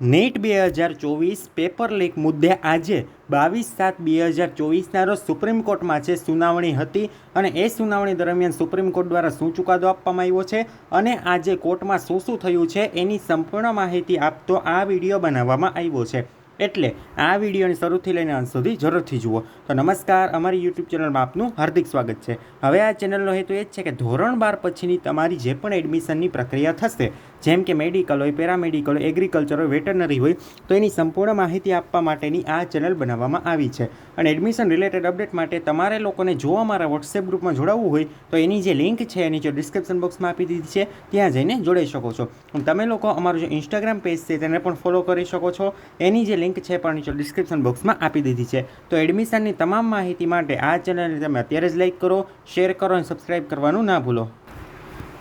Net બે હજાર ચોવીસ પેપર લીક મુદ્દે આજે બાવીસ સાત બે હજાર ચોવીસના રોજ સુપ્રીમ કોર્ટમાં છે સુનાવણી હતી અને એ સુનાવણી દરમિયાન સુપ્રીમ કોર્ટ દ્વારા શું ચુકાદો આપવામાં આવ્યો છે અને આજે કોર્ટમાં શું શું થયું છે એની સંપૂર્ણ માહિતી આપતો આ વીડિયો બનાવવામાં આવ્યો છે. એટલે આ વિડીયોને શરૂથી લઈને અંત સુધી જરૂરથી જુઓ. તો નમસ્કાર, અમારી યુટ્યુબ ચેનલમાં આપનું હાર્દિક સ્વાગત છે. હવે આ ચેનલનો હેતુ એ જ છે કે ધોરણ બાર પછીની તમારી જે પણ એડમિશનની પ્રક્રિયા થશે, જેમ કે મેડિકલ હોય, પેરામેડિકલ હોય, એગ્રીકલ્ચર હોય, વેટરનરી હોય, તો એની સંપૂર્ણ માહિતી આપવા માટેની આ ચેનલ બનાવવામાં આવી છે. અને એડમિશન રિલેટેડ અપડેટ માટે તમારે લોકોને જો અમારા વોટ્સએપ ગ્રુપમાં જોડાવવું હોય, તો એની જે લિંક છે, એની જો ડિસ્ક્રિપ્શન બોક્સમાં આપી દીધી છે, ત્યાં જઈને જોડાઈ શકો છો. તમે લોકો અમારું જે ઇન્સ્ટાગ્રામ પેજ છે, તેને પણ ફોલો કરી શકો છો. એની જે લિંક છે પણ નીચે ડિસ્ક્રિપ્શન બોક્સમાં આપી દીધી છે. તો એડમિશનની તમામ માહિતી માટે આ ચેનલને તમે અત્યારે જ લાઈક કરો શેર કરો અને સબસ્ક્રાઈબ કરવાનું ના ભૂલો.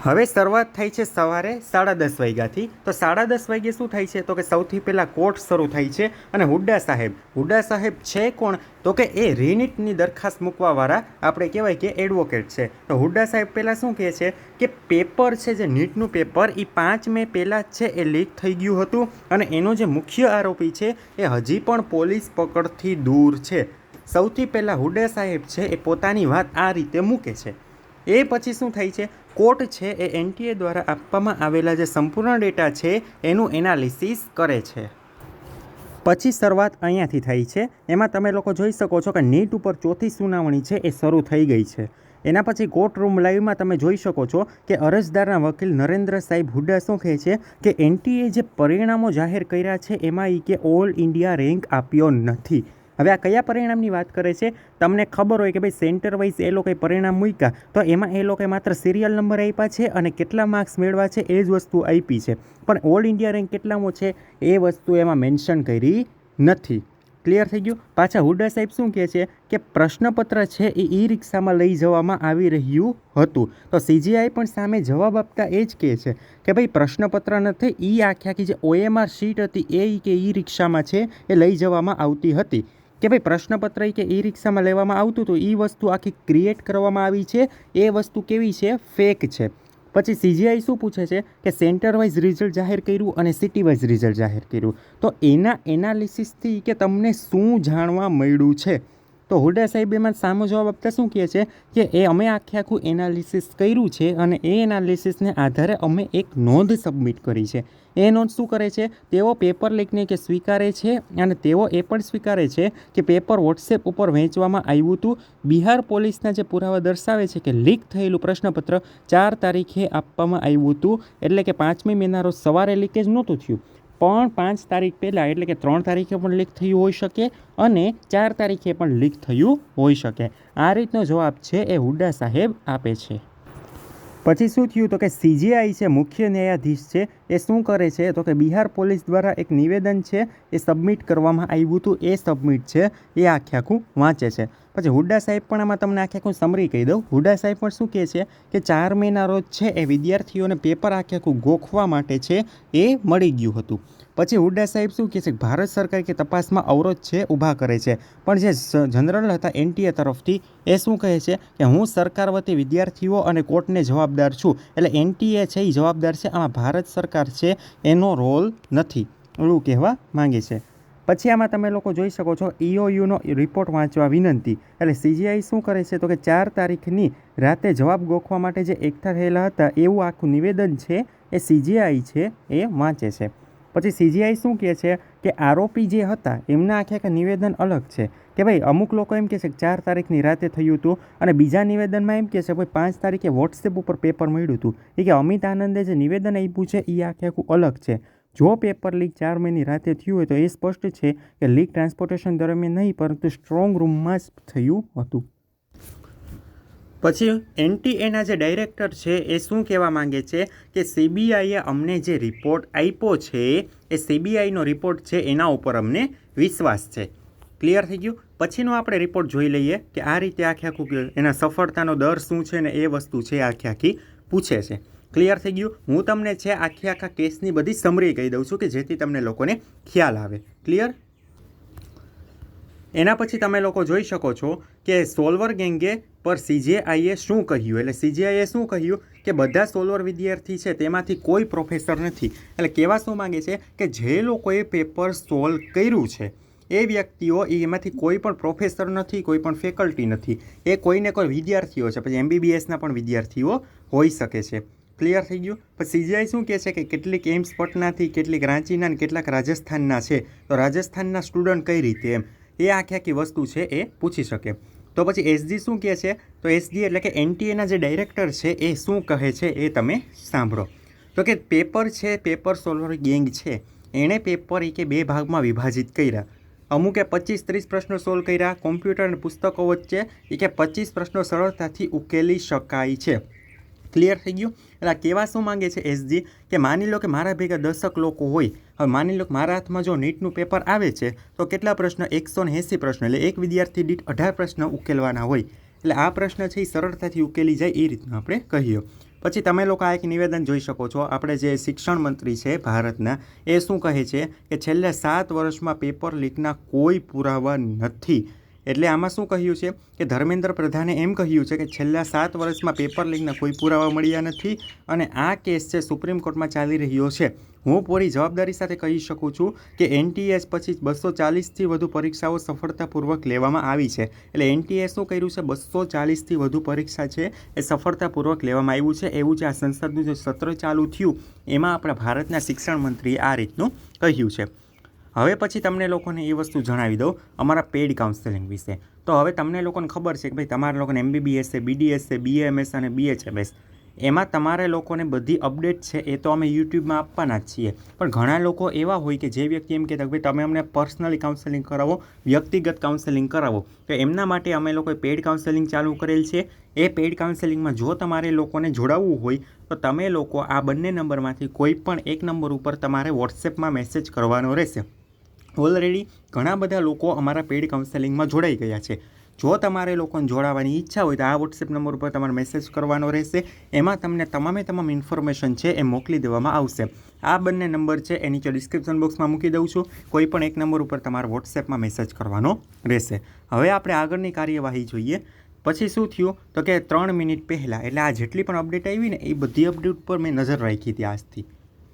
હવે શરૂઆત થઈ છે સવારે સાડા દસ વાગ્યાથી. તો સાડા દસ વાગ્યે શું થાય છે? તો કે સૌથી પહેલાં કોર્ટ શરૂ થાય છે અને હુડ્ડા સાહેબ હુડ્ડા સાહેબ છે કોણ? તો કે એ રીનીટની દરખાસ્ત મૂકવાવાળા, આપણે કહેવાય કે એડવોકેટ છે. તો હુડ્ડા સાહેબ પહેલાં શું કહે છે? કે પેપર છે જે નીટનું પેપર એ પાંચ મે પહેલાં જ છે એ લીક થઈ ગયું હતું અને એનો જે મુખ્ય આરોપી છે એ હજી પણ પોલીસ પકડથી દૂર છે. સૌથી પહેલાં હુડ્ડા સાહેબ છે એ પોતાની વાત આ રીતે મૂકે છે. એ પછી શું થાય છે? કોર્ટ છે એ એનટીએ દ્વારા આપવામાં આવેલા જે સંપૂર્ણ ડેટા છે એનું એનાલિસિસ કરે છે. પછી શરૂઆત અહીંયાથી થઈ છે. એમાં તમે લોકો જોઈ શકો છો કે નીટ ઉપર ચોથી સુનાવણી છે એ શરૂ થઈ ગઈ છે. એના પછી કોર્ટ રૂમ લાઈવમાં તમે જોઈ શકો છો કે અરજદારના વકીલ નરેન્દ્ર સાહેબ હુડ્ડા શું કહે છે કે એનટીએ જે પરિણામો જાહેર કર્યા છે એમાં એ કે ઓલ ઇન્ડિયા રેન્ક આપ્યો નથી. હવે આ કયા પરિણામની વાત કરે છે? તમને ખબર હોય કે ભાઈ સેન્ટર વાઇઝ એ લોકોએ પરિણામ મૂક્યા, તો એમાં એ લોકોએ માત્ર સિરિયલ નંબર આપ્યા છે અને કેટલા માર્ક્સ મેળવા છે એ જ વસ્તુ આપી છે. પણ ઓલ ઇન્ડિયા રેન્ક કેટલામો છે એ વસ્તુ એમાં મેન્શન કરી નથી. ક્લિયર થઈ ગયું? પાછા હુડા સાહેબ શું કહે છે કે પ્રશ્નપત્ર છે એ ઈ રિક્ષામાં લઈ જવામાં આવી રહ્યું હતું. તો સીજીઆઈ પણ સામે જવાબ આપતા એ જ કહે છે કે ભાઈ પ્રશ્નપત્ર નથી એ આખી આખી જે ઓએમઆર શીટ હતી એ કે ઈ રિક્ષામાં છે એ લઈ જવામાં આવતી હતી. કે ભાઈ પ્રશ્નપત્ર કે ઈ રિક્ષામાં લેવામાં આવતું હતું એ વસ્તુ આખી ક્રિએટ કરવામાં આવી છે. એ વસ્તુ કેવી છે? ફેક છે. પછી સીજીઆઈ શું પૂછે છે? કે સેન્ટર વાઇઝ રિઝલ્ટ જાહેર કર્યું અને સિટી વાઇઝ રિઝલ્ટ જાહેર કર્યું. તો એના એનાલિસિસથી કે તમને શું જાણવા મળ્યું છે? તો હુડા સાહેબ એમાં સામો જવાબ આપતા શું કહે છે કે એ અમે આખે આખું એનાલિસિસ કર્યું છે અને એ એનાલિસિસને આધારે અમે એક નોંધ સબમિટ કરી છે. એ નોંધ શું કરે છે? તેઓ પેપર લીકને કે સ્વીકારે છે અને તેઓ એ પણ સ્વીકારે છે કે પેપર વોટ્સએપ ઉપર વહેંચવામાં આવ્યું હતું. બિહાર પોલીસના જે પુરાવા દર્શાવે છે કે લીક થયેલું પ્રશ્નપત્ર ચાર તારીખે આપવામાં આવ્યું હતું. એટલે કે પાંચમી મહિનારો સવારે લીકેજ નહોતું થયું. પણ પાંચ તારીખ પહેલાં, એટલે કે ત્રણ તારીખે પણ લીક થયું હોઈ શકે અને ચાર તારીખે પણ લીક થયું હોઈ શકે. આ રીતનો જવાબ છે એ હુડ્ડા સાહેબ આપે છે. પછી શું થયું? તો કે સીજીઆઈ છે, મુખ્ય ન્યાયાધીશ છે, એ શું કરે છે? તો કે બિહાર પોલીસ દ્વારા એક નિવેદન છે, એ સબમિટ કરવામાં આવ્યું હતું, એ સબમિટ છે, એ આખે આખું વાંચે છે. પછી હુડ્ડા સાહેબ પણ આમાં તમને આખે આખું સમરી કહી દઉં. હુડ્ડા સાહેબ પણ શું કહે છે કે ચાર મહિના રોજ છે એ વિદ્યાર્થીઓને પેપર આખે આખું ગોખવા માટે છે એ મળી ગયું હતું. પછી હુડ્ડા સાહેબ શું કહે છે? ભારત સરકાર કે તપાસમાં અવરોધ છે, ઊભા કરે છે. પણ જે જનરલ હતા એનટીએ તરફથી એ શું કહે છે કે હું સરકાર વતી વિદ્યાર્થીઓ અને કોર્ટને જવાબદાર છું. એટલે એનટીએ છે એ જવાબદાર છે, આમાં ભારત સરકાર છે એનો રોલ નથી. એવું કહેવા માંગે છે. પછી આમાં તમે લોકો જોઈ શકો છો ઈઓયુનો રિપોર્ટ વાંચવા વિનંતી. એટલે સીજીઆઈ શું કરે છે તો કે ચાર તારીખની રાતે જવાબ ગોખવા માટે જે એકઠા થયેલા હતા એવું આખું નિવેદન છે એ સીજીઆઈ છે એ વાંચે છે. પછી સીજીઆઈ શું કહે છે કે આરોપી જે હતા એમના આખે આખા નિવેદન અલગ છે. કે ભાઈ અમુક લોકો એમ કહે છે કે ચાર તારીખની રાતે થયું હતું અને બીજા નિવેદનમાં એમ કહે છે ભાઈ પાંચ તારીખે વોટ્સએપ ઉપર પેપર મળ્યું હતું. એ કે અમિત આનંદે જે નિવેદન આપ્યું છે એ આખે આખું અલગ છે. જો પેપર લીક ચાર મહિની રાતે થયું હોય તો એ સ્પષ્ટ છે કે લીક ટ્રાન્સપોર્ટેશન દરમિયાન નહીં, પરંતુ સ્ટ્રોંગ રૂમમાં જ થયું હતું. પછી એનટીએના જે ડાયરેક્ટર છે એ શું કહેવા માંગે છે કે સીબીઆઈએ અમને જે રિપોર્ટ આપ્યો છે, એ સીબીઆઈનો રિપોર્ટ છે, એના ઉપર અમને વિશ્વાસ છે. ક્લિયર થઈ ગયું? પછીનો આપણે રિપોર્ટ જોઈ લઈએ કે આ રીતે આખે આખું એના સફળતાનો દર શું છે ને એ વસ્તુ છે આખી આખી પૂછે છે. ક્લિયર થઈ ગયું. હું તમને છે આખી આખા કેસની બધી સમરી કહી દઉં છું કે જેથી તમને લોકોને ખ્યાલ આવે. ક્લિયર એના પછી તમે લોકો જોઈ શકો છો કે સોલ્વર ગેંગે પર સીજેઆઈએ શું કહ્યું? એટલે સીજેઆઈએ શું કહ્યું? કે બધા સોલ્વર વિદ્યાર્થી છે તેમાંથી કોઈ પ્રોફેસર નથી. એટલે કહેવા શું માંગે છે? કે જે લોકોએ પેપર સોલ્વ કર્યું છે, એ વ્યક્તિઓ એમાંથી કોઈ પણ પ્રોફેસર નથી, કોઈ પણ ફેકલ્ટી નથી. એ કોઈને કોઈ વિદ્યાર્થીઓ છે. પછી એમબીબીએસના પણ વિદ્યાર્થીઓ હોઈ શકે છે. ક્લિયર થઈ ગયું. પછી સીજીઆઈ શું કહે છે કે કેટલીક એમ્સ પટનાથી કેટલીક રાંચીના અને કેટલાક રાજસ્થાનના છે. તો રાજસ્થાનના સ્ટુડન્ટ કઈ રીતે એમ? એ આખી આખી વસ્તુ છે એ પૂછી શકે. તો પછી એસજી શું કહે છે? તો એસજી એટલે કે એનટીએના જે ડાયરેક્ટર છે એ શું કહે છે એ તમે સાંભળો. તો કે પેપર છે, પેપર સોલ્વર ગેંગ છે. એણે પેપર એ કે બે ભાગમાં વિભાજિત કર્યા. અમુકે પચીસ ત્રીસ પ્રશ્નો સોલ્વ કર્યા. કોમ્પ્યુટર અને પુસ્તકો વચ્ચે એ કે પચીસ પ્રશ્નો સરળતાથી ઉકેલી શકાય છે. ક્લિયર થઈ ગયું. એટલે કેવા શું માંગે છે એસજી? કે માની લો કે મારા ભેગા દસક લોકો હોય, હવે માની લો કે મારા હાથમાં જો નીટનું પેપર આવે છે, તો કેટલા પ્રશ્ન? એકસો ને એંસી પ્રશ્ન. એટલે એક વિદ્યાર્થી દીઠ અઢાર પ્રશ્ન ઉકેલવાના હોય. એટલે આ પ્રશ્ન છે એ સરળતાથી ઉકેલી જાય એ રીતનું આપણે કહીએ. પછી તમે લોકો આ એક નિવેદન જોઈ શકો છો. આપણે જે શિક્ષણ મંત્રી છે ભારતના, એ શું કહે છે? કે છેલ્લા સાત વર્ષમાં પેપર લીકના કોઈ પુરાવા નથી. એટલે આમાં શું કહ્યું છે કે ધર્મેન્દ્ર પ્રધાને એમ કહ્યું છે કે છેલ્લા સાત વર્ષમાં પેપર લીકના કોઈ પુરાવા મળ્યા નથી અને આ કેસ છે સુપ્રીમ કોર્ટમાં ચાલી રહ્યો છે. હું પૂરી જવાબદારી સાથે કહી શકું છું કે એનટીએસ પછી બસો ચાલીસથી વધુ પરીક્ષાઓ સફળતાપૂર્વક લેવામાં આવી છે. એટલે એનટીએ શું કર્યું છે? બસો ચાલીસથી વધુ પરીક્ષા છે એ સફળતાપૂર્વક લેવામાં આવ્યું છે. એવું જે આ સંસદનું જે સત્ર ચાલુ થયું, એમાં આપણા ભારતના શિક્ષણ મંત્રીએ આ રીતનું કહ્યું છે. હવે પછી તમને લોકોને એ વસ્તુ જણાવી દઉં અમારા પેડ કાઉન્સેલિંગ વિશે. તો હવે તમને લોકોને ખબર છે કે ભાઈ તમારા લોકોને એમબીબીએસ છે બીડીએસ છે બીએમએસ અને બીએચએમએસ એમાં તમારે લોકોને બધી અપડેટ છે એ તો અમે યુટ્યુબમાં આપવાના જ છીએ. પણ ઘણા લોકો એવા હોય કે જે વ્યક્તિ એમ કહેતા કે ભાઈ તમે અમને પર્સનલી કાઉન્સેલિંગ કરાવો, વ્યક્તિગત કાઉન્સેલિંગ કરાવો. તો એમના માટે અમે લોકોએ પેડ કાઉન્સેલિંગ ચાલુ કરેલ છે. એ પેડ કાઉન્સેલિંગમાં જો તમારે લોકોને જોડાવવું હોય, તો તમે લોકો આ બંને નંબરમાંથી કોઈ પણ એક નંબર ઉપર તમારે વોટ્સએપમાં મેસેજ કરવાનો રહેશે. ઓલરેડી ઘણા બધા લોકો અમારા પેઇડ કાઉન્સેલિંગમાં જોડાઈ ગયા છે. જો તમારે લોકોને જોડાવાની ઈચ્છા હોય તો આ વોટ્સએપ નંબર ઉપર તમારે મેસેજ કરવાનો રહેશે. એમાં તમને તમામે તમામ ઇન્ફોર્મેશન છે એ મોકલી દેવામાં આવશે. આ બંને નંબર છે એ નીચે ડિસ્ક્રિપ્શન બોક્સમાં મૂકી દઉં છું. કોઈ પણ એક નંબર ઉપર તમારે વોટ્સએપમાં મેસેજ કરવાનો રહેશે. હવે આપણે આગળની કાર્યવાહી જોઈએ. પછી શું થયું? તો કે ત્રણ મિનિટ પહેલાં, એટલે આ જેટલી પણ અપડેટ આવી ને, એ બધી અપડેટ ઉપર મેં નજર રાખી હતી આજથી.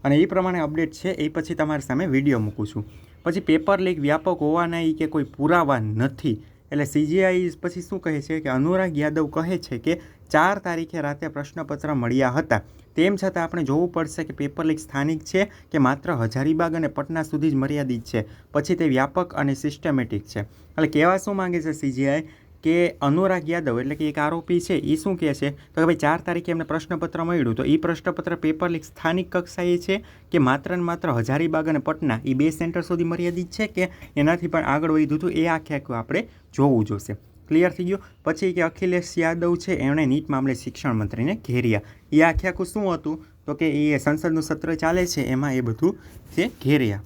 અને એ પ્રમાણે અપડેટ છે, એ પછી તમારી સામે વીડિયો મૂકું છું. પછી પેપર લીક વ્યાપક હોવાના એ કે કોઈ પુરાવા નથી. એટલે સીજીઆઈ પછી શું કહે છે કે અનુરાગ યાદવ કહે છે કે ચાર તારીખે રાતે પ્રશ્નપત્ર મળ્યા હતા. તેમ છતાં આપણે જોવું પડશે કે પેપર લીક સ્થાનિક છે કે માત્ર હજારીબાગ અને પટના સુધી જ મર્યાદિત છે. પછી તે વ્યાપક અને સિસ્ટમેટિક છે. એટલે કહેવા શું માંગે છે સીજીઆઈ કે અનુરાગ યાદવ એટલે કે એક આરોપી છે એ શું કહે છે? તો કે ભાઈ, ચાર તારીખે એમને પ્રશ્નપત્ર મળ્યું તો એ પ્રશ્નપત્ર પેપર લીક સ્થાનિક કક્ષાએ છે કે માત્ર ને માત્ર હજારીબાગ અને પટના એ બે સેન્ટર સુધી મર્યાદિત છે કે એનાથી પણ આગળ વધ્યું હતું? એ આખે આખું આપણે જોવું જોશે. ક્લિયર થઈ ગયું? પછી કે અખિલેશ યાદવ છે એમણે નીટ મામલે શિક્ષણ મંત્રીને ઘેર્યા. એ આખે આખું શું હતું? તો કે એ સંસદનું સત્ર ચાલે છે, એમાં એ બધું તે ઘેર્યા.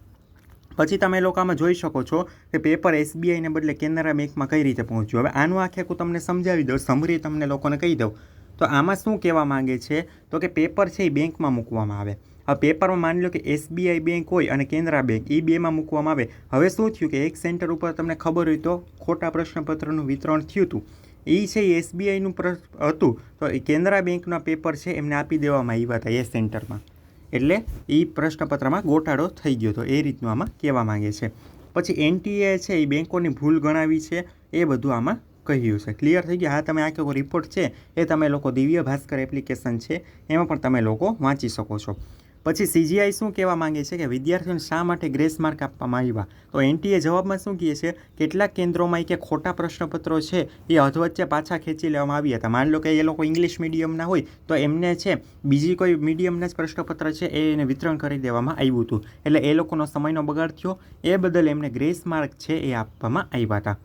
પછી તમે લોકો આમાં જોઈ શકો છો કે પેપર એસબીઆઈને બદલે કેનરા બેંકમાં કઈ રીતે પહોંચ્યું. હવે આનું આખે હું તમને સમજાવી દઉં સમરી તમને લોકોને કહી દઉં. તો આમાં શું કહેવા માંગે છે? તો કે પેપર છે એ બેંકમાં મૂકવામાં આવે. હવે પેપરમાં માની લો કે એસબીઆઈ બેંક હોય અને કેનરા બેંક એ બેમાં મૂકવામાં આવે. હવે શું થયું કે એક સેન્ટર ઉપર તમને ખબર હોય તો ખોટા પ્રશ્નપત્રનું વિતરણ થયું હતું. એ છે એસબીઆઈનું હતું. તો એ કેનરા બેંકના પેપર છે એમને આપી દેવામાં આવ્યા હતા એ સેન્ટરમાં. એટલે એ પ્રશ્નપત્રમાં ગોટાળો થઈ ગયો હતો, એ રીતનું આમાં કહેવા માંગે છે. પછી એનટીએ છે એ બેંકોની ભૂલ ગણાવી છે, એ બધું આમાં કહ્યું છે. ક્લિયર થઈ ગયું? હા, તમે આ કેવો રિપોર્ટ છે, એ તમે લોકો દિવ્ય ભાસ્કર એપ્લિકેશન છે, એમાં પણ તમે લોકો વાંચી શકો છો. પછી સીજીઆઈ શું કહેવા માંગે છે કે વિદ્યાર્થીઓને શા માટે ગ્રેસ માર્ક આપવામાં આવ્યા? તો એનટીએ જવાબમાં શું કહે છે? કેટલાક કેન્દ્રોમાં કે ખોટા પ્રશ્નપત્રો છે, એ અધવચ્ચે પાછા ખેંચી લેવામાં આવ્યા હતા. માની લો કે એ લોકો ઇંગ્લિશ મીડિયમના હોય, તો એમને છે, બીજી કોઈ મીડિયમના જ પ્રશ્નપત્ર છે, એ એને વિતરણ કરી દેવામાં આવ્યું હતું. એટલે એ લોકોનો સમયનો બગાડ થયો. એ બદલ એમને ગ્રેસ માર્ક છે, એ આપવામાં આવ્યા હતા.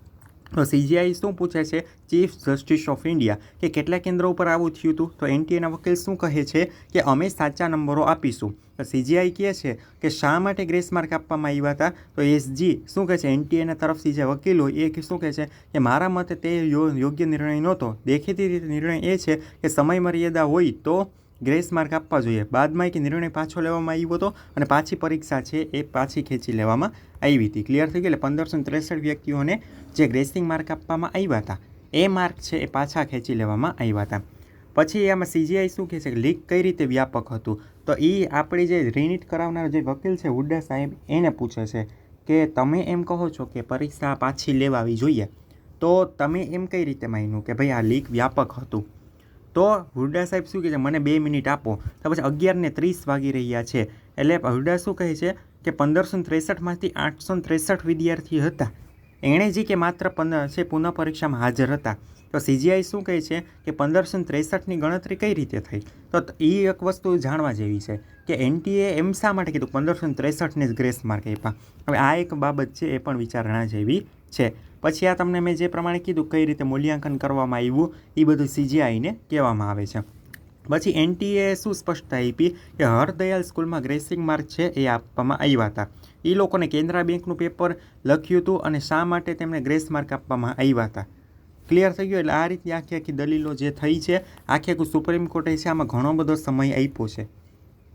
સીજીઆઈ શું પૂછે છે? ચીફ જસ્ટિસ ઓફ ઇન્ડિયા કે કેટલા કેન્દ્રો ઉપર આવું થયું હતું? તો એનટીએના વકીલ શું કહે છે? કે અમે સાચા નંબરો આપીશું. તો સીજીઆઈ કહે છે કે શા માટે ગ્રેસ માર્ક આપવામાં આવ્યા હતા? તો એસજી શું કહે છે? એનટીએના તરફથી જે વકીલ હોય, એ શું કહે છે? કે મારા મતે તે યોગ્ય નિર્ણય નહોતો. દેખીતી રીતે નિર્ણય એ છે કે સમય મર્યાદા હોય તો ગ્રેસ માર્ક આપવા જોઈએ. બાદમાં એક નિર્ણય પાછો લેવામાં આવ્યો હતો અને પાછી પરીક્ષા છે એ પાછી ખેંચી લેવામાં આવી હતી. ક્લિયર થઈ ગયું એટલે પંદરસો ત્રેસઠ વ્યક્તિઓને જે ગ્રેસિંગ માર્ક આપવામાં આવ્યા હતા, એ માર્ક છે એ પાછા ખેંચી લેવામાં આવ્યા હતા. પછી આમાં સીજીઆઈ શું કહે છે? કે લીક કઈ રીતે વ્યાપક હતું? તો એ આપણી જે રિનીટ કરાવનાર જે વકીલ છે, હુડ્ડા સાહેબ, એને પૂછે છે કે તમે એમ કહો છો કે પરીક્ષા પાછી લેવાવી જોઈએ? તો તમે એમ કઈ રીતે માન્યું કે ભાઈ આ લીક વ્યાપક હતું? તો હુડા સાહેબ શું કહે છે? મને બે મિનિટ આપો. તો પછી અગિયારને ત્રીસ વાગી રહ્યા છે. એટલે હુડા શું કહે છે? કે પંદરસો ત્રેસઠમાંથી આઠસો ત્રેસઠ વિદ્યાર્થી હતા. એણે જે કે માત્ર પંદર છે, પુનઃ પરીક્ષામાં હાજર હતા. તો સીજીઆઈ શું કહે છે? કે પંદરસો ત્રેસઠની ગણતરી કઈ રીતે થઈ? તો એ એક વસ્તુ જાણવા જેવી છે કે એનટીએ એમ શા માટે કીધું? પંદરસો ત્રેસઠને જ ગ્રેસ માર્ક આપ્યા. હવે આ એક બાબત છે એ પણ વિચારણા જેવી છે. પછી આ તમને મેં જે પ્રમાણે કીધું કઈ રીતે મૂલ્યાંકન કરવામાં આવ્યું એ બધું સીજીઆઈને કહેવામાં આવે છે. પછી એનટીએ શું સ્પષ્ટતા આપી કે હરદયાલ સ્કૂલમાં ગ્રેસિંગ માર્ક છે એ આપવામાં આવ્યા હતા. એ લોકોને કેન્દ્રા બેંકનું પેપર લખ્યું હતું અને શા માટે તેમને ગ્રેસ માર્ક આપવામાં આવ્યા હતા. ક્લિયર થઈ ગયું? એટલે આ રીતે આખી આખી દલીલો જે થઈ છે, આખી આખું સુપ્રીમ કોર્ટે છે, આમાં ઘણો બધો સમય આપ્યો છે.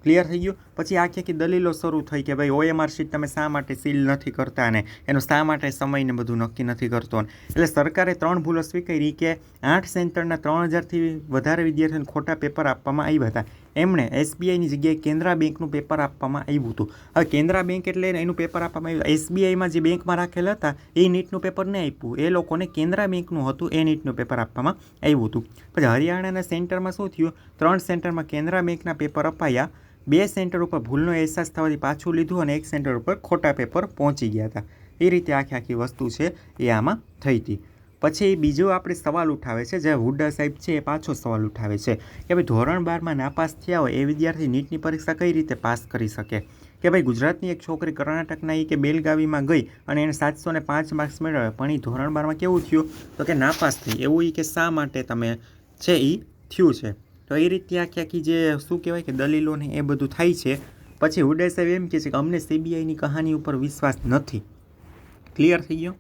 ક્લિયર થઈ ગયું? પછી આખી આખી દલીલો શરૂ થઈ કે ભાઈ ઓએમઆર શીટ તમે શા માટે સીલ નથી કરતા ને એનો શા માટે સમયને બધું નક્કી નથી કરતો એટલે સરકારે ત્રણ ભૂલો સ્વીકારી કે આઠ સેન્ટરના ત્રણ હજારથી વધારે વિદ્યાર્થીઓને ખોટા પેપર આપવામાં આવ્યા હતા. એમણે એસબીઆઈની જગ્યાએ કેન્દ્રા બેંકનું પેપર આપવામાં આવ્યું હતું. હવે કેન્દ્રા બેંક એટલે એનું પેપર આપવામાં આવ્યું. એસબીઆઈમાં જે બેંકમાં રાખેલા હતા, એ નીટનું પેપર નહીં આપ્યું. એ લોકોને કેન્દ્રા બેંકનું હતું, એ નીટનું પેપર આપવામાં આવ્યું હતું. પછી હરિયાણાના સેન્ટરમાં શું થયું? ત્રણ સેન્ટરમાં કેન્દ્રા બેંકના પેપર અપાયા. બે સેન્ટર ઉપર ભૂલનો અહેસાસ થવાથી પાછું લીધું અને એક સેન્ટર ઉપર ખોટા પેપર પહોંચી ગયા હતા. એ રીતે આખી આખી વસ્તુ છે એ આમાં થઈ હતી. પછી બીજો આપણે સવાલ ઉઠાવે છે, જે હુડ્ડા સાહેબ છે એ પાછો સવાલ ઉઠાવે છે કે ભાઈ ધોરણ બારમાં નાપાસ થયા હોય એ વિદ્યાર્થી નીટની પરીક્ષા કઈ રીતે પાસ કરી શકે? કે ભાઈ ગુજરાતની એક છોકરી કર્ણાટકના એ કે બેલગાવીમાં ગઈ અને એને સાતસો ને પાંચ માર્ક્સ મેળવ્યા પણ એ ધોરણ બારમાં કેવું થયું? તો કે નાપાસ થઈ. એવું એ કે શા માટે તમે છે એ થયું છે? તો એ રીતે આખી આખી જે શું કહેવાય કે દલીલો ને એ બધું થાય છે. પછી હુડે સાહેબ એમ કહે છે કે અમને સીબીઆઈની કહાની ઉપર વિશ્વાસ નથી. ક્લિયર થઈ ગયો?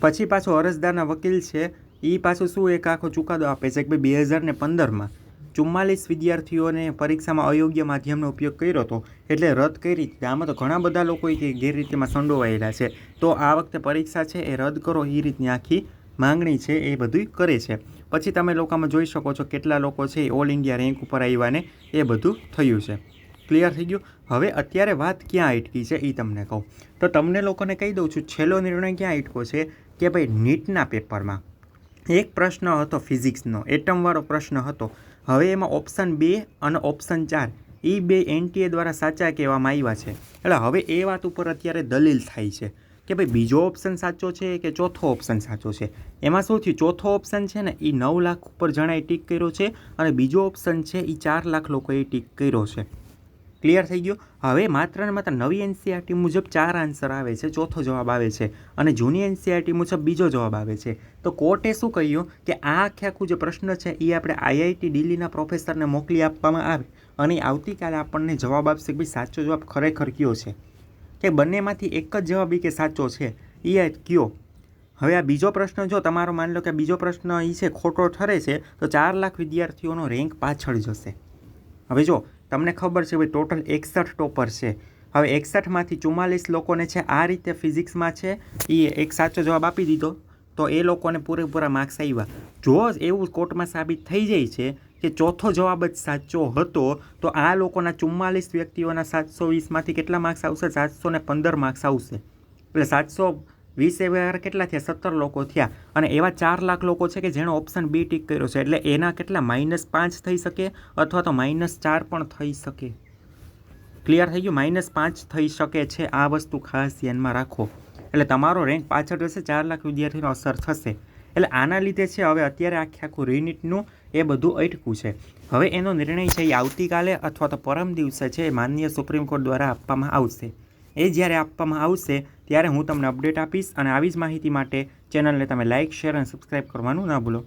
પછી પાછો અરજદારના વકીલ છે એ પાછું શું એક આખો ચુકાદો આપે છે કે ભાઈ બે હજાર ને પંદરમાં ચુમ્માલીસ વિદ્યાર્થીઓને પરીક્ષામાં અયોગ્ય માધ્યમનો ઉપયોગ કર્યો હતો. એટલે રદ કરી રીતે આમાં તો ઘણા બધા લોકો ગેરરીતિમાં સંડોવાયેલા છે. તો આ વખતે પરીક્ષા છે, એ રદ કરો એ રીતની આખી માંગણી છે, એ બધું કરે છે. પછી તમે લોકોમાં જોઈ શકો છો કેટલા લોકો છે ઓલ ઇન્ડિયા રેન્ક ઉપર આવ્યા ને એ બધું થયું છે. ક્લિયર થઈ ગયું? હવે અત્યારે વાત ક્યાં અટકી છે એ તમને કહું. તો તમને લોકોને કહી દઉં છું, છેલ્લો નિર્ણય ક્યાં અટકો છે કે ભાઈ નીટના પેપરમાં. એક પ્રશ્ન હતો ફિઝિક્સનો, એટમવાળો પ્રશ્ન હતો. હવે એમાં ઓપ્શન બે અને ઓપ્શન ચાર એ બે એનટીએ દ્વારા સાચા કહેવામાં આવ્યા છે. એટલે હવે એ વાત ઉપર અત્યારે દલીલ થાય છે. કે ભાઈ બીજો ઓપ્શન સાચો છે કે ચોથો ઓપ્શન સાચો છે? એમાં શું થયું ચોથો ઓપ્શન છે ને એ નવ લાખ ઉપર જણાએ ટીક કર્યો છે અને બીજો ઓપ્શન છે એ ચાર લાખ લોકોએ ટીક કર્યો છે. ક્લિયર થઈ ગયો? હવે માત્ર ને માત્ર નવી એનસીઆરટી મુજબ ચાર આન્સર આવે છે, ચોથો જવાબ આવે છે અને જૂની એનસીઆરટી મુજબ બીજો જવાબ આવે છે. તો કોર્ટે શું કહ્યું કે આ આખે આખું જે પ્રશ્ન છે એ આપણે આઈઆઈટી દિલ્હીના પ્રોફેસરને મોકલી આપવામાં આવે અને આવતીકાલે આપણને જવાબ આપશે કે ભાઈ સાચો જવાબ ખરેખર કયો છે? કે બંનેમાંથી એક જ જવાબ કે સાચો છે. એ કયો? હવે આ બીજો પ્રશ્ન જો તમારો માની લો કે બીજો પ્રશ્ન એ છે, ખોટો ઠરે છે, તો ચાર લાખ વિદ્યાર્થીઓનો રેન્ક પાછળ જશે. હવે જો, તમને ખબર છે ભાઈ ટોટલ એકસઠ ટોપર છે. હવે એકસઠમાંથી ચુમ્માલીસ લોકોને છે, આ રીતે ફિઝિક્સમાં છે એ એક સાચો જવાબ આપી દીધો. તો એ લોકોને પૂરેપૂરા માર્ક્સ આવ્યા જો એવું કોર્ટમાં સાબિત થઈ જાય છે કે ચોથો જવાબ જ સાચો હતો, તો આ લોકોના ચુમ્માલીસ વ્યક્તિઓના સાતસો વીસમાંથી કેટલા માર્ક્સ આવશે? સાતસો ને પંદર માર્ક્સ આવશે. એટલે સાતસો વીસ એવા કેટલા થયા? સત્તર લોકો થયા. અને એવા ચાર લાખ લોકો છે કે જેણે ઓપ્શન બી ટીક કર્યો છે. એટલે એના કેટલા? માઇનસ પાંચ થઈ શકે અથવા તો માઇનસ ચાર પણ થઈ શકે. ક્લિયર થઈ ગયું? માઇનસ પાંચ થઈ શકે છે. આ વસ્તુ ખાસ ધ્યાનમાં રાખો. એટલે તમારો રેન્ક પાછળ રહેશે. ચાર લાખ વિદ્યાર્થીનો અસર થશે. એટલે આના લીધે છે, હવે અત્યારે આખે આખું રીનિટનું એ બધું અટકું છે. હવે એનો નિર્ણય છે એ આવતીકાલે અથવા તો પરમ દિવસે છે એ માનનીય સુપ્રીમ કોર્ટ દ્વારા આપવામાં આવશે. એ જ્યારે આપવામાં આવશે, ત્યારે હું તમને અપડેટ આપીશ અને આવી જ માહિતી માટે ચેનલને તમે લાઇક શેર અને સબસ્ક્રાઈબ કરવાનું ના ભૂલો.